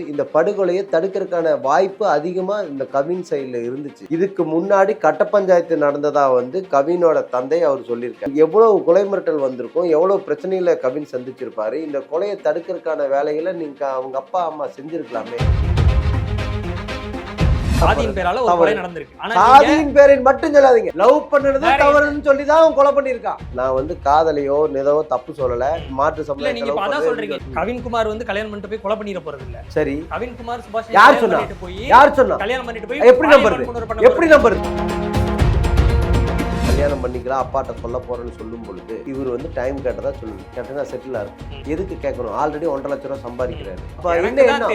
இந்த படுகொலையை தடுக்கிறதுக்கான வாய்ப்பு அதிகமா இந்த கவின் சைடுல இருந்துச்சு. இதுக்கு முன்னாடி கட்ட பஞ்சாயத்து நடந்ததா வந்து கவினோட தந்தை அவர் சொல்லியிருக்காரு. எவ்வளவு கொலை மிரட்டல் வந்திருக்கும் எவ்வளவு பிரச்சனைகளை கவின் சந்திச்சிருப்பாரு இந்த கொலையை தடுக்கிறதுக்கான வேலைகளை நீங்க அவங்க அப்பா அம்மா செஞ்சிருக்கலாமே. சாதியின் பேரால ஒரு தவறு. கொலை நடந்திருக்கு. ஆனா நீங்க சாதியின் பேரின் மட்டும் சொல்லாதீங்க. லவ் பண்ணது வேற தவறுன்னு சொல்லி தான் அவன் கொலை பண்ணியிருக்கான் நான் வந்து காதலையோ ஏதோ தப்பு சொல்லல. மாற்று இல்ல நீங்க அதான் சொல்றீங்க. சம்பளம் கவின்குமார் வந்து கல்யாணம் பண்ணிட்டு போய் கொலை பண்ணிட போறது இல்ல. சரி. கவின்குமார் சுபாஷ் யார் கல்யாணம் சொன்னா? பண்ணிட்டு போய் யார் சொன்னா? கல்யாணம் பண்ணிட்டு போய் எப்படி நம்புறது? எப்படி போறது. நம்புறது? கல்யாணம் பண்ணிக்கலாம் அப்பாட்ட சொல்ல போறேன்னு சொல்லும் பொழுது இவர் வந்து டைம் கேட்டதா சொல்லுது கேட்டா செட்டில் ஆகும். எதுக்கு கேட்கணும்? ஆல்ரெடி ஒன்றரை லட்சம் ரூபாய் சம்பாதிக்கிறாரு. அப்ப என்ன என்ன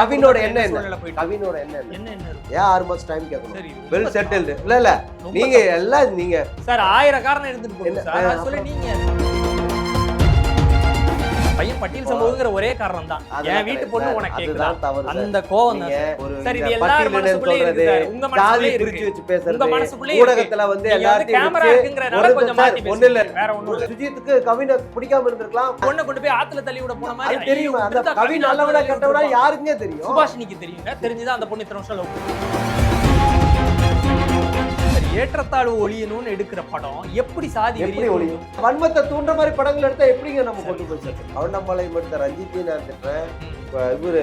கவினோட என்ன என்ன கவினோட என்ன என்ன? ஏன் ஆறு மாசம் டைம் கேட்கணும்? வெல் செட்டில்டு இல்ல இல்ல. நீங்க. எல்லாம் நீங்க சார் ஆயிரம் காரணம் ஆ, நான் சொல்ல நீங்க பையன் பட்டியல் சம்பவங்கிற ஒரே காரணம் தான் என் வீட்டு பொண்ணு. உனக்கு கேக்குதா. அந்த கோவம் சார். இது எல்லார் பட்டியலினு மனசுக்குள்ளேயும் சொல்றது, இருக்கு. உங்க பிரிச்சு இருக்கு. வச்சு பேசுறது உங்க மனசுக்குள்ளேயும் இருக்கு. ஊடகத்துல வந்து எல்லாத்தையும் கேமரா இருக்குங்கிறனால கொஞ்சம் மாத்தி ஒண்ணும் இல்ல. வேற ஒண்ணும் இல்ல. சுஜித்துக்கு கவினை பிடிக்காம இருந்திருக்கலாம் பொண்ணை கொண்டு போய் ஆத்துல தள்ளி விட போன மாதிரி தெரியுமா அந்த கவி நல்லவனா கெட்டவனா யாருக்குமே தெரியும் சுபாஷினிக்கு தெரியுங்க தெரிஞ்சுதான் அந்த பொண்ணு இத்தனை வருஷம் லவ் ஏற்றத்தாழ்வு ஒளியணும்னு எடுக்கிற படம் எப்படி சாதி எப்படி ஒளியும் வன்மத்தை தூண்டுற மாதிரி படங்கள் எடுத்தா எப்படிங்க நம்ம கொண்டு போய் சேர்க்கணும் கவுண்டமலை மட்டும் ரஞ்சித்தையும் நான் திட்டுறேன். இவரு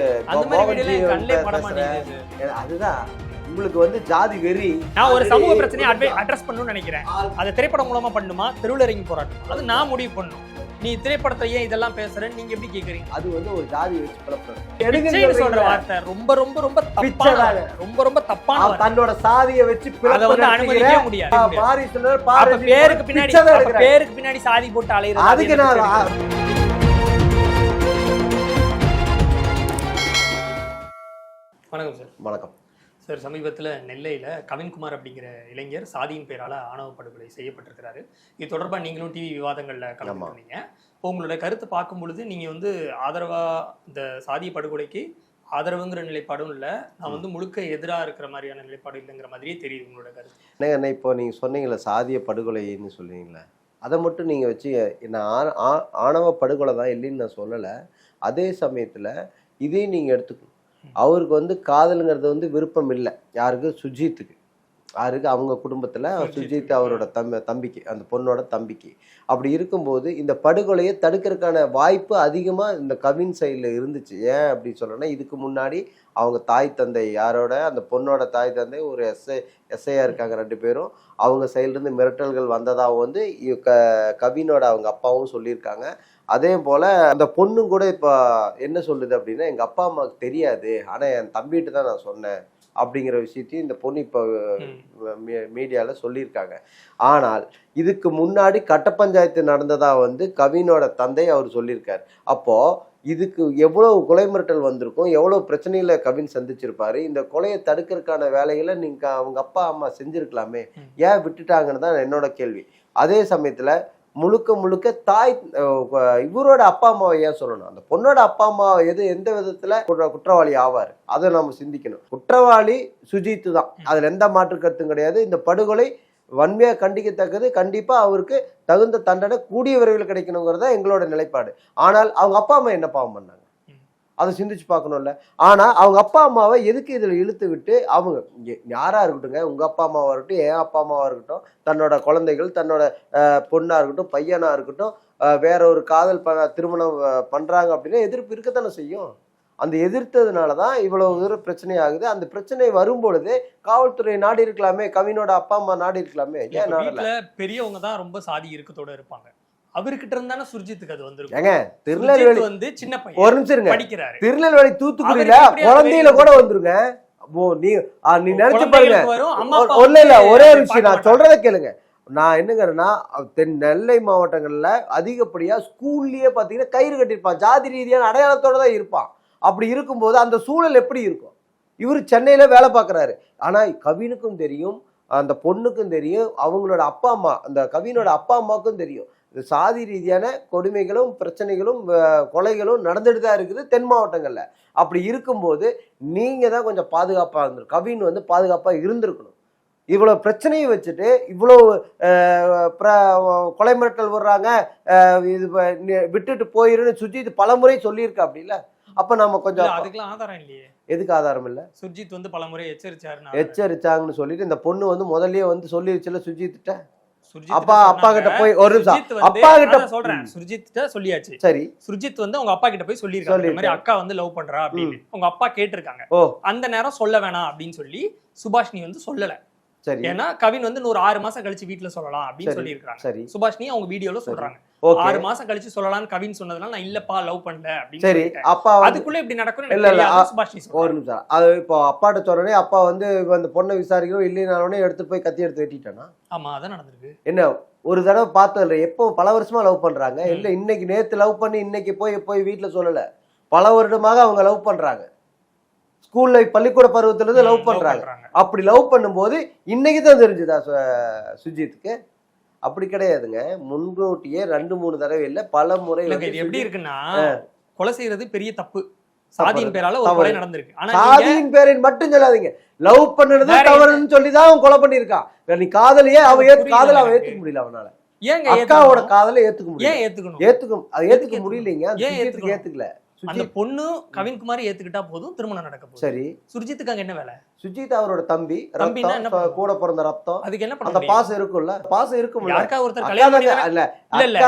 அதுதான். உங்களுக்கு வந்து ஜாதி வெறி. நான் ஒரு சமூக பிரச்சனையை அட்ரஸ் பண்ணணும்னு நினைக்கிறேன். அதை திரைப்படம் மூலமா பண்ணுமா? தெருவில் இறங்கி போராட்டம்? அது நான் முடிவு பண்ணும் நீ திரைப்படத்தை ஏன் இதெல்லாம் பேசுறேன்னு நீங்க எப்படி கேக்குறீங்க அது வந்து ஒரு ஜாதி வச்சு பிளப்புறது சொல்ற வார்த்தை ரொம்ப ரொம்ப ரொம்ப தப்பான. ரொம்ப ரொம்ப தப்பான. தன்னோட சாதியை வச்சு அதை பிளப்பு வந்து அனுமதிக்கவே முடியாது பேருக்கு பின்னாடி. பேருக்கு பின்னாடி சாதி போட்டு அலையிறது அதுக்கு அது நான். வணக்கம் சார் வணக்கம் சார் சமீபத்தில் நெல்லையில் கவின்குமார் அப்படிங்கிற இளைஞர் சாதியின் பேரால ஆணவ படுகொலை செய்யப்பட்டிருக்கிறாரு. இது தொடர்பாக நீங்களும் டிவி விவாதங்களில் கலந்துருந்தீங்க இப்போ உங்களோட கருத்து பார்க்கும் பொழுது நீங்கள் வந்து ஆதரவா இந்த சாதிய படுகொலைக்கு ஆதரவுங்கிற நிலைப்பாடும் இல்லை நான் வந்து முழுக்க எதிராக இருக்கிற மாதிரியான நிலைப்பாடு இல்லைங்கிற மாதிரியே தெரியுது உங்களோட கருத்து. என்னங்க அண்ணா, இப்போ நீங்க சொன்னீங்களே சாதிய படுகொலைன்னு சொல்றீங்களே அதை மட்டும் நீங்க வச்சு நான் ஆணவ படுகொலை தான் இல்லைன்னு நான் சொல்லலை. அதே சமயத்துல இதையும் நீங்க எடுத்துக்கணும். அவருக்கு வந்து காதலுங்கிறது வந்து விருப்பம் இல்லை. யாருக்கு? சுஜித்துக்கு. யாருக்கு? அவங்க குடும்பத்துல சுஜித். அவரோட தம்பி தம்பிக்கு அந்த பொண்ணோட தம்பிக்கு. அப்படி இருக்கும்போது இந்த படுகொலையை தடுக்கிறதுக்கான வாய்ப்பு அதிகமா இந்த கவின் சைடுல இருந்துச்சு. ஏன் அப்படி சொல்றேன்னா இதுக்கு முன்னாடி அவங்க தாய் தந்தை யாரோட? அந்த பொண்ணோட தாய் தந்தை ஒரு எஸ்ஐ எஸ்ஐயா இருக்காங்க ரெண்டு பேரும். அவங்க இருந்து மிரட்டல்கள் வந்ததாகவும் வந்து க கவினோட அவங்க அப்பாவும் சொல்லியிருக்காங்க. அதே போல அந்த பொண்ணும் கூட இப்போ என்ன சொல்லுது அப்படின்னா எங்க அப்பா அம்மாவுக்கு தெரியாது. ஆனா என் தம்பிகிட்ட தான் நான் சொன்னேன். அப்படிங்கிற விஷயத்தையும் இந்த பொண்ணு இப்போ. மீடியாவில் சொல்லியிருக்காங்க. ஆனால் இதுக்கு முன்னாடி கட்ட பஞ்சாயத்து நடந்ததா வந்து கவினோட தந்தை அவர் சொல்லியிருக்காரு. அப்போ இதுக்கு எவ்வளவு கொலை மிரட்டல் வந்திருக்கும் எவ்வளவு பிரச்சனையில கவின் சந்திச்சிருப்பாரு இந்த கொலையை தடுக்கிறதுக்கான வேலைகளை நீங்க அவங்க அப்பா அம்மா செஞ்சிருக்கலாமே. ஏன் விட்டுட்டாங்கன்னு தான் என்னோட கேள்வி. அதே சமயத்துல முழுக்க முழுக்க தாய் இவரோட அப்பா அம்மாவை ஏன் சொல்லணும்? அந்த பொண்ணோட அப்பா அம்மா எது எந்த விதத்துல குற்றவாளி ஆவார்? அதை நம்ம சிந்திக்கணும். குற்றவாளி சுஜித்து தான். அதுல எந்த மாற்று கருத்தும் கிடையாது. இந்த படுகொலை வன்மையா கண்டிக்கத்தக்கது. கண்டிப்பா அவருக்கு தகுந்த தண்டனை கூடிய விரைவில் கிடைக்கணுங்கிறத எங்களோட நிலைப்பாடு. ஆனால் அவங்க அப்பா அம்மா என்ன பாவம் பண்ணாங்க? அதை சிந்திச்சு பார்க்கணும்ல. ஆனா அவங்க அப்பா அம்மாவை எதுக்கு இதுல இழுத்து விட்டு அவங்க எ- யாரா இருக்கட்டுங்க உங்க அப்பா அம்மாவா இருக்கட்டும் என் அப்பா அம்மாவா இருக்கட்டும் தன்னோட குழந்தைகள் தன்னோட அஹ், பொண்ணா இருக்கட்டும் பையனா இருக்கட்டும் வேற ஒரு காதல் ப திருமணம் அஹ், பண்றாங்க அப்படின்னா எதிர்ப்பு இருக்கத்தானே செய்யும். அந்த எதிர்த்ததுனால தான் இவ்வளவு தூரம் பிரச்சனை ஆகுது. அந்த பிரச்சனை வரும்பொழுது காவல்துறை நாடி இருக்கலாமே கவினோட அப்பா அம்மா நாடி இருக்கலாமே ஏன் பெரியவங்க தான் ரொம்ப சாதி இறுக்கத்தோட இருப்பாங்க. அவர்கிட்ட இருந்தானே சுர்ஜித்துக்கு அது வந்திருக்கும். ஏங்க திருநெல்வேலி வந்து சின்ன பையன். ஒரு நிமிஷம் இருங்க. படிக்கிறாரு. திருநெல்வேலி தூத்துக்குடியில குழந்தையில? கூட வந்துருங்க. ஓ நீ நீ நினைச்சு பாருங்க. குழந்தைகளுக்கு வரும், அம்மா அப்பா ஒ- இல்ல ஒரே பார்க்க நான் சொல்றதை கேளுங்க. நான் என்னங்கிறேன்னா தென் நெல்லை மாவட்டங்கள்ல அதிகப்படியா ஸ்கூல்லயே பாத்தீங்கன்னா கயிறு கட்டியிருப்பான். ஜாதி ரீதியான அடையாளத்தோட தான் இருப்பான். அப்படி இருக்கும்போது அந்த சூழல் எப்படி இருக்கும்? இவர் சென்னையில வேலை பார்க்கறாரு ஆனா கவினுக்கும் தெரியும் அந்த பொண்ணுக்கும் தெரியும் அவங்களோட அப்பா அம்மா அந்த கவினோட அப்பா அம்மாவுக்கும் தெரியும். சாதி ரீதியான கொடுமைகளும் பிரச்சனைகளும் கொலைகளும் நடந்துட்டு தான் இருக்குது தென் மாவட்டங்கள்ல. அப்படி இருக்கும்போது நீங்க தான் கொஞ்சம் பாதுகாப்பா இருந்திருக்கும் கவின் வந்து பாதுகாப்பா இருந்திருக்கணும். இவ்வளவு பிரச்சனையை வச்சுட்டு பிர- கொலை மிரட்டல் வர்றாங்க அஹ், இது விட்டுட்டு போயிருன்னு சுஜித் பலமுறை சொல்லியிருக்கா அப்படி இல்ல அப்ப நம்ம கொஞ்சம் அதுக்கெல்லாம் ஆதாரம் இல்லையே. எதுக்கு ஆதாரம் இல்ல? சுர்ஜித் வந்து பலமுறை எச்சரிச்சாரு எச்சரிச்சாங்கன்னு சொல்லிட்டு இந்த பொண்ணு வந்து முதல்லயே வந்து சொல்லிருச்சுல சுஜித்திட்ட அப்பா அப்பா கிட்ட போய் ஒரு நிமிஷம். அப்பா கிட்ட சொல்றேன். சுர்ஜித் கிட்ட சொல்லியாச்சு. சரி. சுர்ஜித் வந்து உங்க அப்பா கிட்ட போய் சொல்லியிருக்காங்க. இந்த மாதிரி. அக்கா வந்து லவ் பண்றா அப்படின்னு. உங்க அப்பா கேட்டிருக்காங்க. அந்த நேரம் சொல்ல வேணாம் அப்படின்னு சொல்லி சுபாஷினி வந்து சொல்லல. சரி. ஏன்னா கவின் வந்து இன்னொரு ஆறு மாசம் கழிச்சு வீட்டுல சொல்லலாம் அப்படின்னு சரி. சொல்லியிருக்காங்க சரி. சுபாஷினி அவங்க வீடியோல சொல்றாங்க. ஆறு மாசம் கழிச்சு சொல்லலாம்னு கவின் சொன்னதுனால நான் இல்லப்பா லவ் பண்ணல அப்படின்னு சரி. அப்பா அதுக்குள்ள இப்படி நடக்கும் இல்ல, இல்ல, ஒரு நிமிஷம். அது இப்போ அப்பாட்ட சொன்னோடனே அப்பா வந்து அந்த பொண்ணை விசாரிக்கிறோம் இல்லைனாலே எடுத்து போய் கத்தி எடுத்து வெட்டிட்டானா? ஆமா அதான் நடந்திருக்கு. என்ன ஒரு தடவை பார்த்தது இல்லை எப்போ பல வருஷமா லவ் பண்றாங்க. இல்ல இன்னைக்கு நேத்து லவ் பண்ணி இன்னைக்கு போய் போய் வீட்டுல சொல்லல. பல வருடமாக அவங்க லவ் பண்றாங்க. ஸ்கூல்ல பள்ளிக்கூட பருவத்துல இருந்து லவ் பண்றாங்க. அப்படி லவ் பண்ணும்போது இன்னைக்கு தான் தெரிஞ்சுதா சுஜித்துக்கு? அப்படி கிடையாதுங்க. முன்கூட்டியே ரெண்டு மூணு தடவை இல்ல பல முறை எப்படி இருக்குன்னா கொலை செய்யறது பெரிய தப்பு. சாதியின். பேரால ஒரு. கொலை நடந்திருக்கு. ஆனா சாதியின் பேரின் மட்டும் சொல்லாதீங்க. லவ் பண்ணது வேற தவறுன்னு சொல்லி தான் அவன் கொலை பண்ணிருக்கான் நீ காதலையே அவ ஏத்து காதல அவ. ஏத்துக்க முடியல அவனால. ஏங்க அக்காவோட ஏத்துக்கணும்? காதலை ஏத்துக்க முடியல. ஏத்துக்கணும்? ஏத்துக்கும் அது ஏத்துக்க ஏத்துக்கணும்? முடியலைங்க. ஏத்துக்கணும்? ஏத்துக்கல. அந்த பொண்ணு கவின்குமார் ஏத்துக்கிட்டா போதும் திருமணம் நடக்க போகுது. சரி. அங்க என்ன வேலை? சுஜித் அவரோட தம்பி ரத்தம்? கூட பிறந்த ரத்தம். அதுக்கு என்ன பண்ண அந்த பாசம் இருக்கும்ல பாசம் இருக்கும்ல யாருக்கா ஒருத்தர் கல்யாணம் இல்ல இல்ல.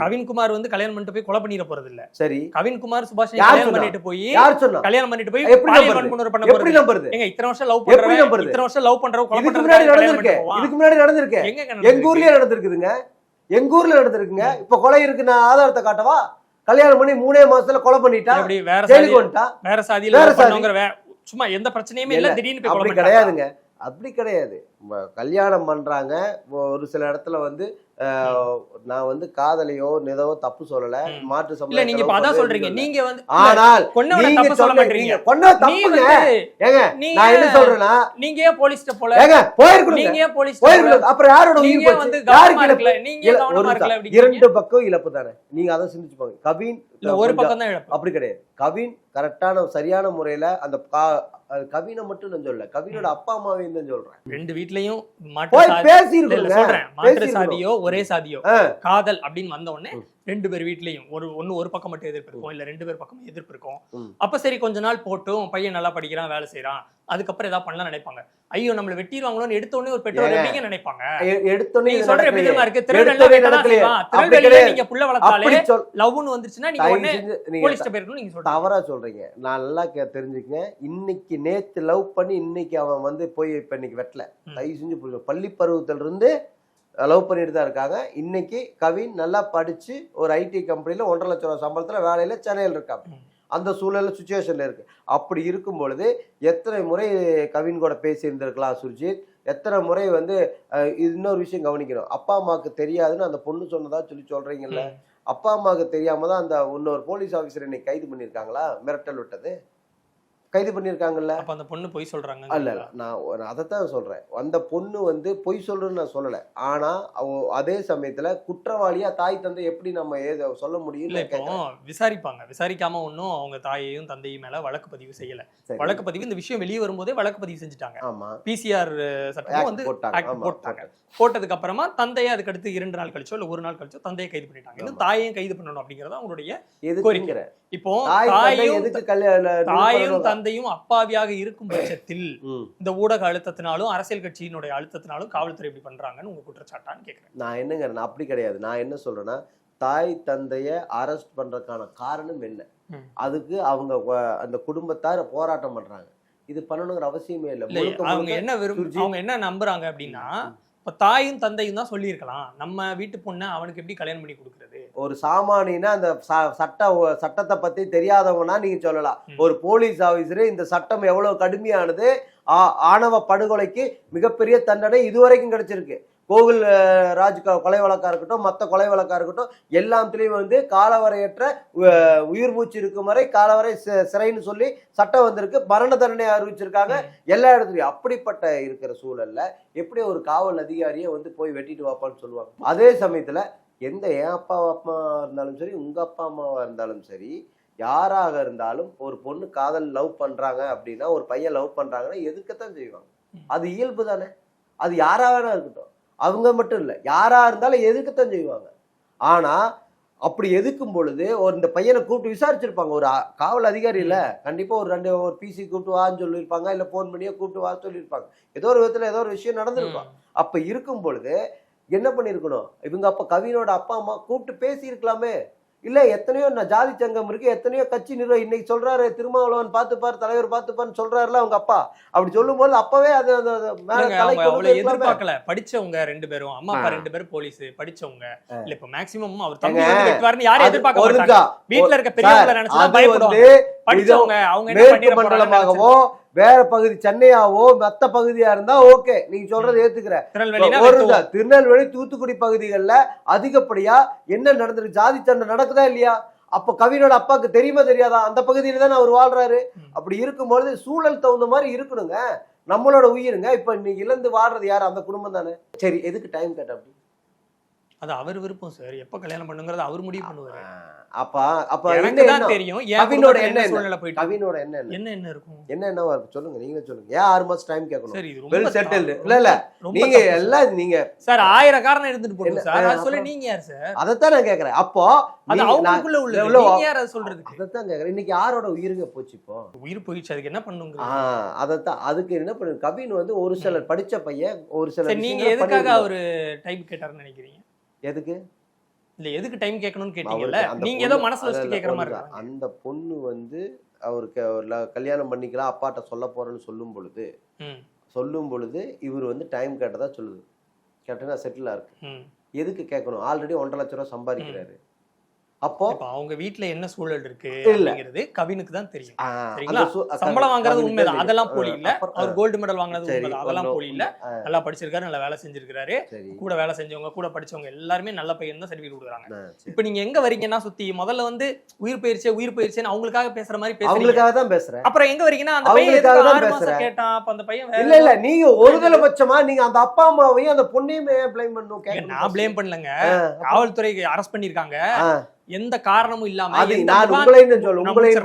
கவின்குமார் வந்து கல்யாணம் பண்ணிட்டு போய் கொலை பண்ணிட போறது இல்ல சரி. கவின்குமார் சுபாஷ் கல்யாணம்? பண்ணிட்டு போய் யார் சொன்னா? கல்யாணம் பண்ணிட்டு போய் எப்படி? வன்முறை பண்ண எப்படி நம்புறது? ஏங்க இத்தனை வருஷம் லவ் பண்றவன் நம்புறது? இத்தனை வருஷம் லவ் பண்றவன் கொலை பண்றவன் முன்னாடி நடந்திருக்கு. இதுக்கு முன்னாடி நடந்திருக்கு. எங்க எங்க? ஊர்லயே நடந்திருக்குதுங்க. எங்க ஊர்ல நடந்திருக்குங்க. இப்ப கொலை இருக்கு நான் ஆதாரத்தை காட்டவா? கல்யாணம் பண்ணி மூணே மாசத்துல கொலை பண்ணிட்டா எப்படி வேற சாதி ஜெயிலுக்கு வந்துட்டா வேற சாதியில வேற சாதி. சும்மா எந்த பிரச்சனையுமே இல்ல திடீர்னு அப்படி. கிடையாதுங்க அப்படி கிடையாது கல்யாணம் பண்றாங்க. ஒரு சில இடத்துல வந்து நான் வந்து காதலையோ ஏதோ தப்பு சொல்லல. மாற்று இல்ல நீங்க இப்ப அதான் சொல்றீங்க. நீங்க வந்து ஆனால் கொன்னவனை தப்பு சொல்ல மாட்டீங்க. கொன்ன தப்புங்க ஏங்க நான் என்ன சொல்றேன்னா நீங்க ஏன் போலீஸ்ட்ட போல. ஏங்க போயிருக்கணும் நீங்க ஏன் போலீஸ் போயிருக்கணும் அப்புறம் யாரோட உயிர் நீங்க வந்து போச்சு யாருக்கு இழப்பு? நீங்க கவனமா இருக்கல? இரண்டு பக்கம் இழப்பு தானே. நீங்க அதை சிந்திச்சு பாருங்க கவின் ஒரு பக்கம் தான் இழப்பு. அப்படி கிடையாது. கவின் கரெக்டான சரியான முறையில அந்த அது கவினை மட்டும் நான் சொல்லல கவினோட அப்பா அம்மாவையும் தான் சொல்றேன் ரெண்டு வீட்லயும் மாற்று சாதி பேசி இல்ல, இல்ல, இருக்கணுங்க சொல்றேன் மாற்று. சாதியோ ஒரே சாதியோ. காதல் அப்படின்னு வந்த உடனே. ரெண்டு பேர் வீட்லயும். ஒரு ஒண்ணு ஒரு பக்கம் மட்டும் எதிர்ப்பு இருக்கும். இல்ல ரெண்டு பேர் பக்கம் எதிர்ப்பு இருக்கும். அப்ப சரி கொஞ்ச நாள் போட்டும். பையன் நல்லா படிக்கிறான் வேலை செய்யறான் அதுக்கப்புறம் ஏதாவது பண்ணலாம் நினைப்பாங்க. ஐயோ நம்மள வெட்டிடுவாங்களோன்னு எடுத்த உடனே ஒரு பெற்றோர். எப்படிங்க நினைப்பாங்க? எ- எடுத்தோன்னே நீங்க இது சொல்ற எப்படி. தெரியுமா இருக்கு. திருநெல்வேலியில எடுத்தோடனே. நீங்க புள்ள வளர்த்தாலே லவ்னு வந்துருச்சுன்னா நீங்க உடனே போலீஸ்ட்ட போயிருக்கணும் நீங்க சொல்றீங்க. தவறா சொல்றீங்க. நான் நல்லா தெரிஞ்சுக்கங்க. இன்னைக்கு நேத்து லவ் பண்ணி இன்னைக்கு அவன் வந்து போய் இப்ப இன்னைக்கு வெட்டல. தயவு செஞ்சு பள்ளி பருவத்துல இருந்து லவ் பண்ணிட்டு தான் இருக்காங்க. இன்னைக்கு கவின் நல்லா படிச்சு ஒரு ஐடி கம்பெனில ஒன்றரை லட்சம் ரூபாய் சம்பளத்துல வேலையில சென்னையில் இருக்காங்க. அந்த சூழல்ல சுச்சுவேஷன்ல இருக்கு. அப்படி இருக்கும் பொழுது எத்தனை முறை கவின் கூட பேசி இருந்திருக்கலாம் சுர்ஜித். எத்தனை முறை வந்து இன்னொரு விஷயம் கவனிக்கணும். அப்பா அம்மாவுக்கு தெரியாதுன்னு அந்த பொண்ணு சொன்னதா சொல்லி சொல்றீங்கல்ல. ம். அப்பா அம்மாவுக்கு தெரியாம தான் அந்த இன்னொரு போலீஸ் ஆபீசர் இன்னைக்கு கைது பண்ணியிருக்காங்களா? மிரட்டல் விட்டது. கைது பண்ணியிருக்காங்கல்ல? அப்ப அந்த பொண்ணு போய் சொல்றாங்க. அல்ல இல்ல நான் அதைத்தான் சொல்றேன். அந்த பொண்ணு வந்து பொய் சொல்றேன்னு நான் சொல்லல. ஆனா அவ அதே சமயத்துல குற்றவாளியா தாய் தந்தை எப்படி நம்ம ஏத சொல்ல இல்ல முடியும் இப்போ விசாரிப்பாங்க. விசாரிக்காம ஒன்னும் அவங்க தாயையும் தந்தையும் மேல வழக்கு பதிவு செய்யல. வழக்கு பதிவு இந்த விஷயம் வெளியே வரும்போதே வழக்கு பதிவு செஞ்சுட்டாங்க. ஆமா. பிசிஆர் சட்டமும் Act வந்து போட்டாங்க. போட்டதுக்கு அப்புறமா தந்தையை அதுக்கு அடுத்து இரண்டு நாள் கழிச்சோ இல்ல ஒரு நாள் கழிச்சோ தந்தையை கைது பண்ணிட்டாங்க. இன்னும். தாயையும் கைது பண்ணணும் அப்படிங்கறது அவங்களுடைய எதுக்குங்கிற? இப்போ தாயும் தாயும் தந்தையும் அப்பாவியாக இருக்கும் பட்சத்தில். இந்த ஊடக அழுத்தத்தினாலும் அரசியல் கட்சியினுடைய அழுத்தத்தினாலும் காவல்துறை இப்படி பண்றாங்கன்னு உங்க குற்றச்சாட்டான்னு கேக்குறேன் நான் என்னங்க நான் அப்படி கிடையாது நான் என்ன சொல்றேன்னா தாய் தந்தைய அரெஸ்ட் பண்றதுக்கான காரணம் என்ன. அதுக்கு அவங்க அந்த குடும்பத்தார் போராட்டம் பண்றாங்க இது பண்ணணுங்கிற அவசியமே இல்லை அவங்க என்ன விரும்ப. அவங்க என்ன நம்புறாங்க அப்படின்னா இப்ப தாயும் தந்தையும் தான் சொல்லியிருக்கலாம். நம்ம வீட்டு பொண்ணை அவனுக்கு எப்படி கல்யாணம் பண்ணி கொடுக்கறது? ஒரு சாமானியனா அந்த சட்ட சட்டத்தை பத்தி தெரியாதவங்கன்னா நீங்க சொல்லலாம். ஒரு போலீஸ் ஆபீசர் இந்த சட்டம் எவ்வளவு கடுமையானது ஆ- ஆணவ படுகொலைக்கு மிகப்பெரிய தண்டனை இதுவரைக்கும் கிடைச்சிருக்கு. கோகுல் ராஜ் கொலை வழக்கா இருக்கட்டும் மற்ற கொலை வழக்கா இருக்கட்டும் எல்லாத்துலயும் வந்து காலவரையற்ற உயிர் மூச்சு இருக்கும் வரை காலவரை சிறைன்னு சொல்லி சட்டம் வந்திருக்கு மரண தண்டனை அறிவிச்சிருக்காங்க எல்லா இடத்துலயும். அப்படிப்பட்ட இருக்கிற சூழல்ல எப்படி ஒரு காவல் அதிகாரியை வந்து போய் வெட்டிட்டு வாப்பான்னு சொல்லுவாங்க? அதே சமயத்துல எந்த என் அப்பா அம்மா இருந்தாலும் சரி உங்க அப்பா அம்மாவா இருந்தாலும் சரி யாராக இருந்தாலும் ஒரு பொண்ணு காதல் லவ் பண்றாங்க அப்படின்னா ஒரு பையன் லவ் பண்றாங்கன்னா எதுக்கத்தான் செய்வாங்க? அது இயல்பு தானே? அது யாரா வேணா இருக்கட்டும். அவங்க மட்டும் இல்ல. யாரா இருந்தாலும் எதிர்க்கத்தான் செய்வாங்க. ஆனா அப்படி எதுக்கும் பொழுது ஒரு இந்த பையனை கூப்பிட்டு விசாரிச்சிருப்பாங்க. ஒரு காவல் அதிகாரி இல்ல. கண்டிப்பா ஒரு ரெண்டு ஒரு பிசி கூப்பிட்டு வான்னு சொல்லியிருப்பாங்க. இல்ல போன் பண்ணியோ கூப்பிட்டு வா சொல்லியிருப்பாங்க. ஏதோ ஒரு விதத்துல ஏதோ ஒரு விஷயம் நடந்திருக்கும். அப்ப இருக்கும் பொழுது என்ன பண்ணிருக்கணும் இவங்க அப்ப கவினோட அப்பா அம்மா கூப்பிட்டு பேசி இருக்கலாமே இல்ல எத்தனையோ ஜாதி சங்கம் இருக்கு எத்தனையோ கட்சி நிர்வாகி இன்னைக்கு சொல்றாரு திருமாவளவன் பார்த்துப்பார் தலைவர் பார்த்துப்பார்னு சொல்றாருல அவங்க அப்பா அப்படி சொல்லும்போது அப்பவே அது இருக்கலாமே. எதிர்பார்க்கல படிச்சவங்க ரெண்டு பேரும் அம்மா அப்பா. ரெண்டு பேரும் போலீஸ் படிச்சவங்க ஆ. இல்ல இப்ப மேக்ஸிமம் அவர் தம்பி வெட்டுவாருன்னு யாரும் எதிர்பார்க்க மாட்டாங்க. வீட்ல இருக்க பெரியவங்கள நினைச்சு பயப்படுவாங்க வந்து படிச்சவங்க அவங்க என்ன மேற்கு பண்ணிட போறாங்கன்னு மண்டலமாகவோ வேற பகுதி சென்னையாவோ மத்த பகுதியா இருந்தா ஓகே. நீங்க சொல்றதை ஏத்துக்கிறேன் ஒரு. திருநெல்வேலி தூத்துக்குடி பகுதிகளில் அதிகப்படியா என்ன நடந்திருக்கு? ஜாதி சண்டை நடக்குதா இல்லையா? அப்ப கவினோட அப்பாவுக்கு தெரியுமா தெரியாதா? அந்த பகுதியில தானே அவர் வாழ்றாரு. அப்படி இருக்கும்பொழுது சூழல் தகுந்த மாதிரி இருக்கணுங்க. நம்மளோட உயிருங்க. இப்ப இன்னைக்கு இழந்து வாடுறது யாரு? அந்த குடும்பம் தானே. சரி எதுக்கு டைம் கேட்ட அப்படி? அது அவர் விருப்பம் சார் எப்ப கல்யாணம் பண்ணுங்கிறது அவர் முடிவு பண்ணுவாரு. அப்ப அப்ப எனக்கு தான்? தெரியும். கவினோட என்ன என்ன? சூழ்நிலை போயிட்டு. கவினோட என்ன என்ன என்ன இருக்கும்? என்ன என்னவா இருக்கு? சொல்லுங்க நீங்க சொல்லுங்க. ஏன் ஆறு மாசம் டைம் கேட்கணும்? சரி இது ரொம்ப செட்டில்டு. இல்ல. இல்ல நீங்க. எல்லாம் நீங்க சார் ஆயிரம் காரணம் போகும் என்ன- சார். அது சொல்ல? நீங்க யார் சார் அதைத்தான் நான் கேக்குறேன் அப்போ அது அவங்களுக்குள்ள எவ்வளவு- நீங்க யார் அதை சொல்றதுக்கு? அதைத்தான் கேக்குறேன் இன்னைக்கு யாரோட உயிருங்க போச்சு இப்போ? உயிர் போயிடுச்சு அதுக்கு என்ன பண்ணுங்க ஆஹ் அதைத்தான். அதுக்கு என்ன பண்ணு? கவின் வந்து ஒரு சிலர் படிச்ச பையன் ஒரு சில சரி நீங்க எதுக்காக. அவரு டைம் கேட்டாருன்னு நினைக்கிறீங்க? எதுக்கு? இல்ல எதுக்கு டைம் கேட்கணும்னு கேட்டீங்கல்ல? நீங்க பொண்ணு- ஏதோ மனசுல அதான் கேக்குற மாதிரி அந்த பொண்ணு வந்து அவருக்கு கல்யாணம் பண்ணிக்கலாம் அப்பாட்ட சொல்ல போறேன்னு சொல்லும் பொழுது சொல்லும் பொழுது இவர் வந்து டைம் கேட்டதா சொல்லுது. கேட்டா செட்டில் இருக்கு. எதுக்கு கேட்கணும்? ஆல்ரெடி ஒன்றரை லட்ச ரூபா சம்பாதிக்கிறாரு. அப்போ அவங்க வீட்ல என்ன சூழல் இருக்கு. அப்படிங்கிறது கவினுக்கு தான் தெரியும். சரிங்களா? சம்பளம் வாங்குறது உண்மைதான். அதெல்லாம் போலி இல்ல. அவர் கோல்டு மெடல் வாங்குறது உண்மைதான். அதெல்லாம் போலி இல்ல. நல்லா படிச்சிருக்காரு நல்லா வேலை செஞ்சிருக்காரு சரி. கூட வேலை செஞ்சவங்க கூட படிச்சவங்க எல்லாருமே நல்ல பையன் தான் சர்டிஃபிகேட் கொடுக்குறாங்க. இப்ப நீங்க எங்க வரீங்கன்னா சுத்தி முதல்ல வந்து உயிர் பயிற்சியே உயிர் பயிற்சின்னு அவங்களுக்காக பேசுற மாதிரி பேசுறீங்க. அவங்களுக்காக தான் பேசுறேன். அப்புறம் எங்க வரீங்கன்னா அந்த பையன் ஆறு மாசம். கேட்டான். அப்ப அந்த பையன் இல்ல இல்ல நீங்க ஒருதலை பட்சமா நீங்க அந்த அப்பா அம்மாவையும் அந்த பொண்ணையுமே ப்ளேம் பண்ணும் நான் ப்ளேம் பண்ணலங்க. காவல்துறை அரெஸ்ட் பண்ணிருக்காங்க எந்த காரணமும் இல்லாம நான் உங்களையும் சொல்ல உங்களையும்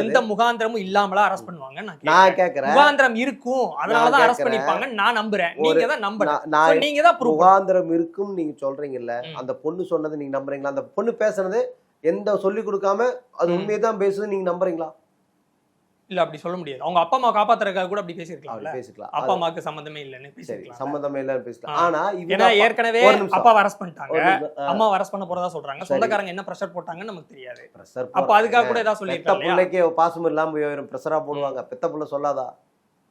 எந்த முகாந்திரமும் இல்லாமலா அரெஸ்ட் பண்ணுவாங்க நான் கேக்குறேன். முகாந்திரம் இருக்கும். அதனாலதான் நான் அரெஸ்ட். பண்ணிருப்பாங்க நான் நம்புறேன். நீங்க தான் நான்- நீங்க தான் முகாந்திரம் இருக்கும் நீங்க சொல்றீங்கல்ல. அந்த பொண்ணு சொன்னது நீங்க நம்புறீங்களா? அந்த பொண்ணு பேசுனது எந்த சொல்லி கொடுக்காம அது. உண்மையை தான் பேசுது நீங்க நம்புறீங்களா? இல்ல அப்படி சொல்ல முடியாது. அவங்க அப்பா அம்மா காப்பாத்துறதுக்காக கூட அப்படி பேசிருக்கலாம்ல அப்படி பேசிக்கலாம். அப்பா அம்மாக்கு சம்பந்தமே இல்லைன்னு சரி பேசிருக்கலாம் சம்மந்தமே இல்ல பேசலாம். ஆனா ஏன்னா அப்பா- ஏற்கனவே. அப்பாவை அரெஸ்ட் பண்ணிட்டாங்க. அம்மா அரெஸ்ட் பண்ண போறதா சொல்றாங்க. சொந்தக்காரங்க என்ன ப்ரெஷர் போட்டாங்கன்னு நமக்கு தெரியாது. Pressure அப்ப. அதுக்காக கூட ஏதாவது இல்லையா? பிள்ளைக்கு பாசம் இல்லாம போயிடும் ப்ரெஷரா போடுவாங்க. பெத்த புள்ள சொல்லாதா?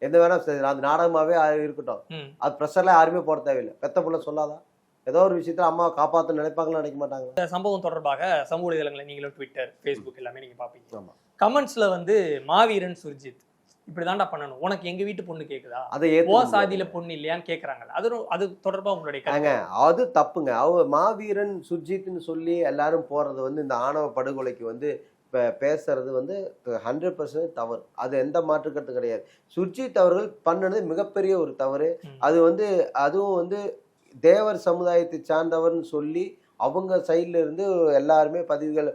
எந்த வேணா அது நாடகமாவே இருக்கட்டும். அது ப்ரெஷர்ல யாருமே போட தேவையில்லை. பெத்த புள்ள சொல்லாதா? ஏதோ ஒரு விஷயத்துல அம்மா காப்பாத்து நினைப்பாங்களா நினைக்க மாட்டாங்க சம்பவம் தொடர்பாக சமூக வலைதளங்களை நீங்களும் ட்விட்டர் ஃபேஸ்புக் எல்லாமே நீங்க பாப்பீங்க ஆமா. கமெண்ட்ஸ்ல வந்து மாவீரன் சுர்ஜித் இப்படிதான்டா பண்ணணும். உனக்கு எங்க வீட்டு பொண்ணு கேக்குதா? அதை ஓ சாதியில பொண்ணு இல்லையான்னு கேக்குறாங்கல்ல. அது அது தொடர்பா உங்களுடைய அது தப்புங்க. அவ மாவீரன் சுர்ஜித்னு சொல்லி எல்லாரும் போறது வந்து இந்த ஆணவ படுகொலைக்கு வந்து இப்போ பேசுறது வந்து ஹண்ட்ரட் பர்சன்ட் தவறு. அது எந்த மாற்று கருத்து கிடையாது. சுர்ஜித் அவர்கள் பண்ணது மிகப்பெரிய ஒரு தவறு. அது வந்து அதுவும் வந்து தேவர் சமுதாயத்தை சார்ந்தவர்னு சொல்லி அவங்க சைடுல இருந்து எல்லாருமே பதிவுகள்